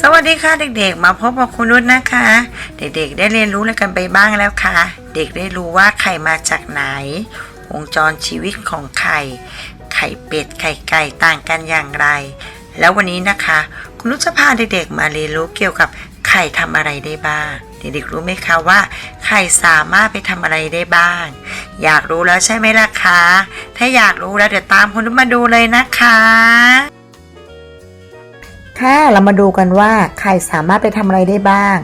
สวัสดีค่ะเด็กๆ มาพบกับคุณนุชนะคะ เด็กๆ ได้เรียนรู้อะไรกันไปบ้างแล้วคะเด็กได้รู้ว่าไข่มาจากไหน วงจรชีวิตของไข่ ไข่เป็ดไข่ไก่ต่างกันอย่างไร แล้ววันนี้นะคะ คุณนุชจะพาเด็กๆ มาเรียนรู้เกี่ยวกับไข่ทำอะไรได้บ้าง เด็กๆรู้ไหมคะว่า ไข่สามารถไปทำอะไรได้บ้าง อยากรู้แล้วใช่ไหมล่ะคะ ถ้าอยากรู้แล้วเดี๋ยวตามคุณนุชมาดูเลยนะคะ ค่ะเรามาดูกันว่าไข่สามารถไปทำอะไรได้บ้าง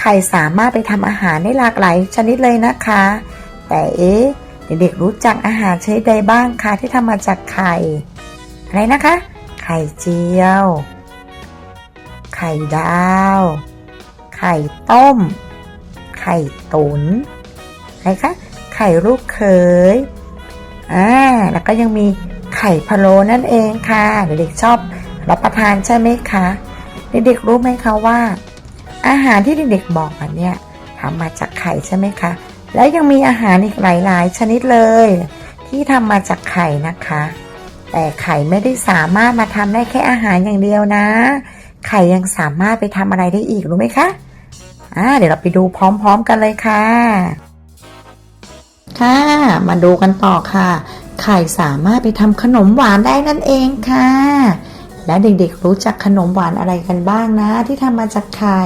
ไข่สามารถไปทำอาหารได้หลากหลายชนิดเลยนะคะ แต่เอ๊ะเด็กๆรู้จักอาหารชนิดใดบ้างคะที่ทำมาจากไข่ อะไรนะคะ ไข่เจียว ไข่ดาว ไข่ต้ม ไข่ตุ๋นอะไรคะ ไข่ลูกเขยอ่าแล้วก็ยังมีไข่พะโล้นั่นเองค่ะเด็กๆชอบรับประทานใช่ไหมคะเด็กๆรู้ไหมคะว่า อาหารที่เด็กๆบอกมาเนี่ยทำมาจากไข่ใช่ไหมคะแล้วยังมีอาหารอีกหลายๆ ชนิดเลย ที่ทำมาจากไข่นะคะ แต่ไข่ไม่ได้สามารถมาทำได้แค่อาหารอย่างเดียวนะ ไข่ยังสามารถไปทำอะไรได้อีกรู้ไหมคะอ่าเดี๋ยวเราไปดูพร้อม ๆ กันเลยค่ะ ค่ะ มาดูกันต่อค่ะ ไข่สามารถไปทำขนมหวานได้นั่นเองค่ะ และเด็กๆรู้จักขนมหวานอะไรกันบ้างนะ ที่ทำมาจากไข่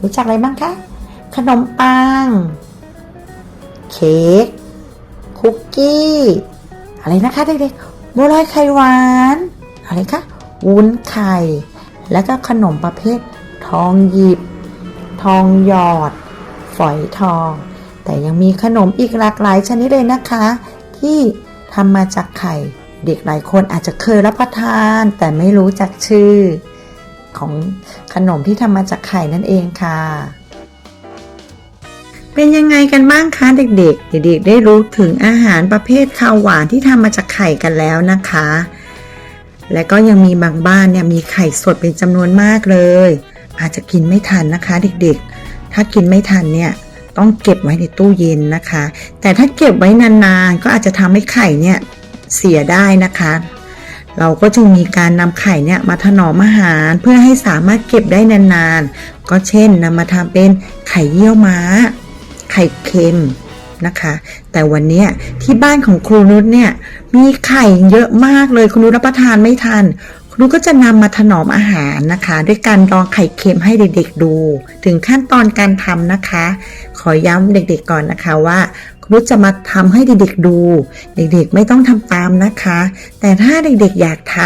รู้จักอะไรบ้างคะ ขนมปัง เค้ก คุกกี้ อะไรนะคะเด็กๆบัวลอยไข่หวาน อะไรคะ วุ้นไข่ แล้วก็ขนมประเภท ทองหยิบ ทองหยอด ฝอยทอง แต่ยังมีขนมอีกหลากหลายชนิดเลยนะคะ ที่ทำมาจากไข่ เด็กหลายคนอาจจะเคยรับประทาน แต่ไม่รู้จักชื่อ ของขนมที่ทำมาจากไข่นั่นเองค่ะ เป็นยังไงกันบ้างคะเด็กๆ เด็กๆ ได้รู้ถึงอาหารประเภทข้าวหวานที่ทำมาจากไข่กันแล้วนะคะ และก็ยังมีบางบ้านเนี่ยมีไข่สดเป็นจำนวนมากเลย อาจจะกินไม่ทันนะคะ เด็กๆ ถ้ากินไม่ทันเนี่ย ต้องเก็บไว้ในตู้เย็นนะคะ แต่ถ้าเก็บไว้นานๆ ก็อาจจะทำให้ไข่เนี่ยเสียได้นะคะ เราก็จึงมีการนำไข่เนี่ยมาถนอมอาหารเพื่อให้สามารถเก็บได้นานๆ ก็เช่นนำมาทำเป็นไข่เยี่ยวม้า ไข่เค็มนะคะ แต่วันนี้ที่บ้านของครูนุชเนี่ยมีไข่เยอะมากเลยคุณนุชรับประทานไม่ทัน ครูก็จะนำมาถนอมอาหารนะคะ ด้วยการลองไข่เค็มให้เด็กๆดู ถึงขั้นตอนการทำนะคะ ขอย้ำเด็กๆก่อนนะคะว่า ครูจะมาทำให้เด็กๆดู เด็กๆไม่ต้องทำตามนะคะ แต่ถ้าเด็กๆอยากท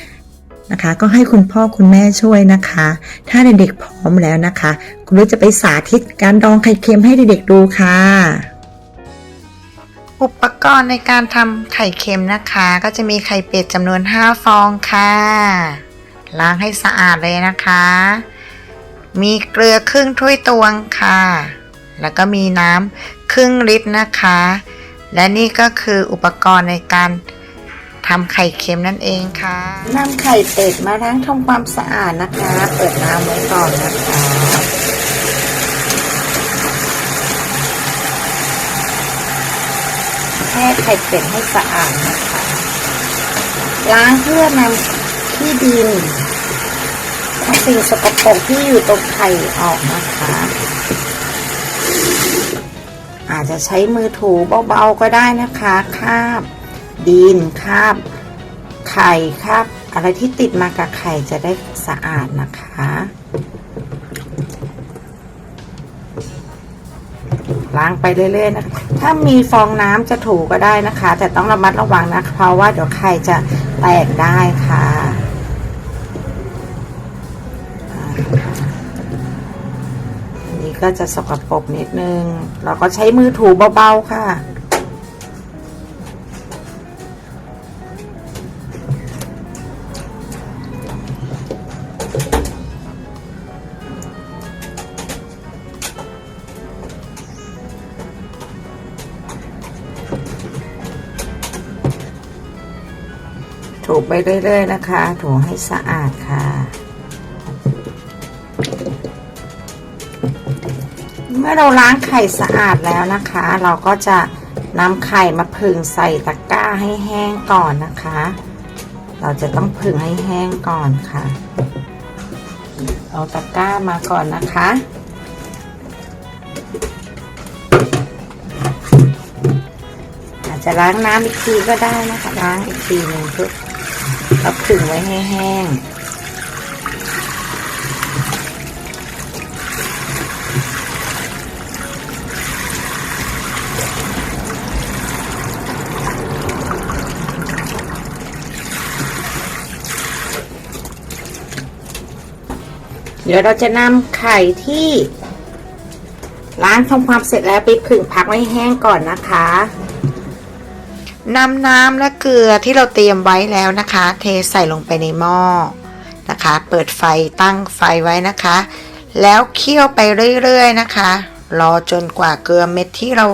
ำนะคะก็ให้คุณพ่อคุณแม่ช่วยนะคะ ถ้าเด็กๆพร้อมแล้วนะคะครูจะไปสาธิตการดองไข่เค็มให้เด็กๆดูค่ะ อุปกรณ์ในการทำไข่เค็มนะคะ ก็จะมีไข่เป็ดจำนวน 5 ฟองค่ะ ล้างให้สะอาดเลยนะคะ มีเกลือครึ่งถ้วยตวงค่ะ แล้วก็มีน้ำครึ่งลิตรนะคะ และนี่ก็คืออุปกรณ์ในการทำไข่เค็มนั่นเองค่ะนำไข่เป็ดมาล้างทำความสะอาดนะคะ เปิดน้ำไว้ก่อนนะคะ ช่ไข่เป็ดให้สะอาดนะคะ ล้างเพื่อนำขี้ดินสิ่งสกปรกที่อยู่ตรงไข่ออกนะคะ อาจจะใช้มือถูเบาๆก็ได้นะคะคาบ ดินคาบ ไข่คาบอะไรที่ติดมากับไข่จะได้สะอาดนะคะล้างไปเรื่อยๆนะคะ ถ้ามีฟองน้ำจะถูก็ได้นะคะ แต่ต้องระมัดระวังนะคะเพราะว่าเดี๋ยวไข่จะแตกได้ค่ะอันนี้ก็จะสกปรกนิดนึง เราก็ใช้มือถูเบาๆค่ะ ถูไปเรื่อยๆนะคะ ถูให้สะอาดค่ะ เมื่อเราล้างไข่สะอาดแล้วนะคะ เราก็จะนำไข่มาผึ่งใส่ตะกร้าให้แห้งก่อนนะคะ เราจะต้องผึ่งให้แห้งก่อนค่ะ เอาตะกร้ามาก่อนนะคะอาจจะล้างน้ำอีกทีก็ได้นะคะล้างอีกทีหนึ่งเพื่อ เราผึ่งไว้ให้แห้งเดี๋ยวเราจะนำไข่ที่ล้างทำความเสร็จแล้วไปผึ่งพักไว้แห้งก่อนนะคะนำน้ำและ กลือที่เราเตรียมไว้แล้วนะคะ เทใส่ลงไปในหม้อนะคะ เปิดไฟตั้งไฟไว้นะคะ แล้วเคี่ยวไปเรื่อยๆนะคะ รอจนกว่าเกลือเม็ดที่เรา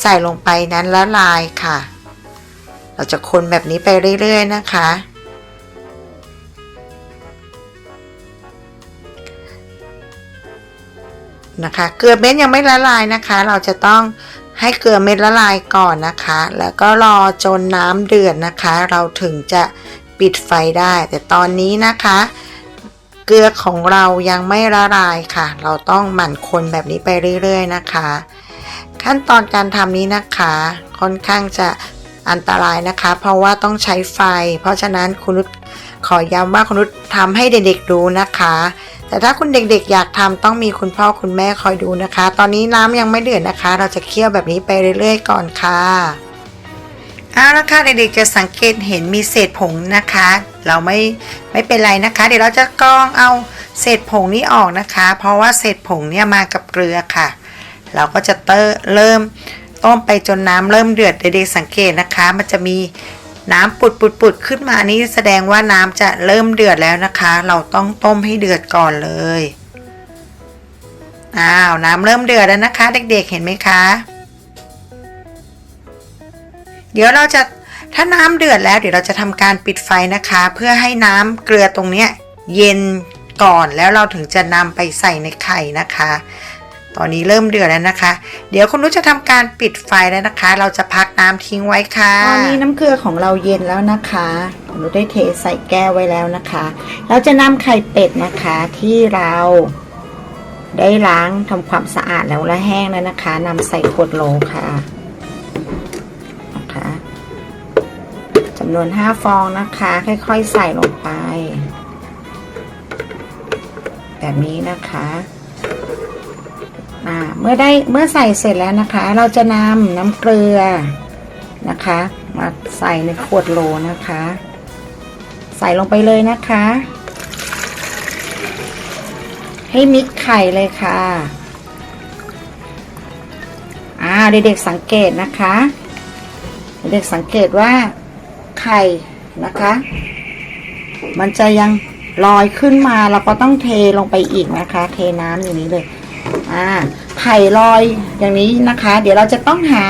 ใส่ลงไปนั้นละลายค่ะ เราจะคนแบบนี้ไปเรื่อยๆนะคะ นะคะ เกลือเม็ดยังไม่ละลายนะคะ เราจะต้อง ให้เกลือเม็ดละลายก่อนนะคะ แล้วก็รอจนน้ำเดือดนะคะ เราถึงจะปิดไฟได้ แต่ตอนนี้นะคะ เกลือของเรายังไม่ละลายค่ะ เราต้องหมั่นคนแบบนี้ไปเรื่อยๆนะคะ ขั้นตอนการทำนี้นะคะ ค่อนข้างจะอันตรายนะคะ เพราะว่าต้องใช้ไฟ เพราะฉะนั้นคุณนุชขอย้ำว่าคุณนุชทำให้เด็กๆดูนะคะ แต่ถ้าคุณเด็กๆ อยากทำต้องมีคุณพ่อคุณแม่คอยดูนะคะ ตอนนี้น้ำยังไม่เดือดนะคะ เราจะเคี่ยวแบบนี้ไปเรื่อยๆ ก่อนค่ะเอาละค่ะเด็กๆจะสังเกตเห็นมีเศษผงนะคะ เราไม่ไม่เป็นไรนะคะ เดี๋ยวเราจะกรองเอาเศษผงนี้ออกนะคะ เพราะว่าเศษผงเนี่ยมากับเกลือค่ะ เราก็จะเตอเริ่มต้มไปจนน้ำเริ่มเดือดเด็กๆสังเกตนะคะ มันจะมี น้ำปุดปุดปุดขึ้นมานี่แสดงว่าน้ำจะเริ่มเดือดแล้วนะคะ เราต้องต้มให้เดือดก่อนเลยอ้าวน้ำเริ่มเดือดแล้วนะคะ เด็กๆเห็นไหมคะ เดี๋ยวเราจะถ้าน้ำเดือดแล้วเดี๋ยวเราจะทำการปิดไฟนะคะ เพื่อให้น้ำเกลือตรงเนี้ยเย็นก่อนแล้วเราถึงจะนำไปใส่ในไข่นะคะ ตอนนี้เริ่มเดือดแล้วนะคะ เดี๋ยวคุณนุชจะทำการปิดไฟแล้วนะคะ เราจะพักน้ำทิ้งไว้ค่ะ ตอนนี้น้ำเกลือของเราเย็นแล้วนะคะคุณนุชได้เทใส่แก้วไว้แล้วนะคะ เราจะนำไข่เป็ดนะคะที่เราได้ล้างทำความสะอาดแล้วและแห้งแล้วนะคะนำใส่ขวดโหลค่ะนะคะจำนวน 5 ฟองนะคะ ค่อยๆใส่ลงไป แบบนี้นะคะ อ่าเมื่อได้เมื่อใส่เสร็จแล้วนะคะ เราจะนำน้ำเกลือนะคะ มาใส่ในขวดโหลนะคะ ใส่ลงไปเลยนะคะ ให้มิกไข่เลยค่ะอ่าเด็กๆสังเกตนะคะ เด็กๆสังเกตว่าไข่นะคะ มันจะยังลอยขึ้นมาเราก็ต้องเทลงไปอีกนะคะ เทน้ำอย่างนี้เลย อ่าไข่ลอยอย่างนี้นะคะ เดี๋ยวเราจะต้องหา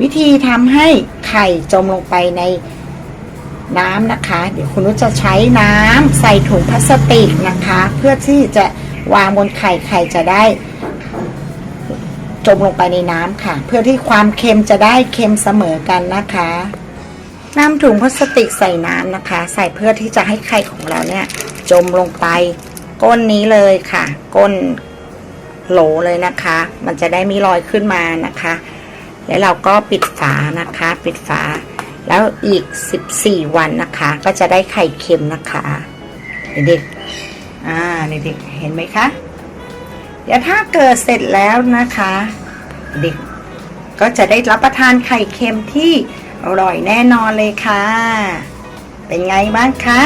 วิธีทำให้ไข่จมลงไปในน้ำนะคะ เดี๋ยวคุณนุชจะใช้น้ำใส่ถุงพลาสติกนะคะ เพื่อที่จะวางบนไข่ไข่จะได้ จมลงไปในน้ำค่ะ เพื่อที่ความเค็มจะได้เค็มเสมอกันนะคะนำถุงพลาสติกใส่น้ำนะคะ ใส่เพื่อที่จะให้ไข่ของเราเนี่ย จมลงไปก้นนี้เลยค่ะ ก้น โหลเลยนะคะ มันจะได้ไม่ลอยขึ้นมานะคะ แล้วเราก็ปิดฝานะคะ ปิดฝา แล้วอีก 14 วันนะคะ ก็จะได้ไข่เค็มนะคะเด็กๆอ่าเด็กๆเห็นไหมคะเดี๋ยวถ้าเกิดเสร็จแล้วนะคะ เด็กก็จะได้รับประทานไข่เค็มที่อร่อยแน่นอนเลยค่ะ เป็นไงบ้างคะ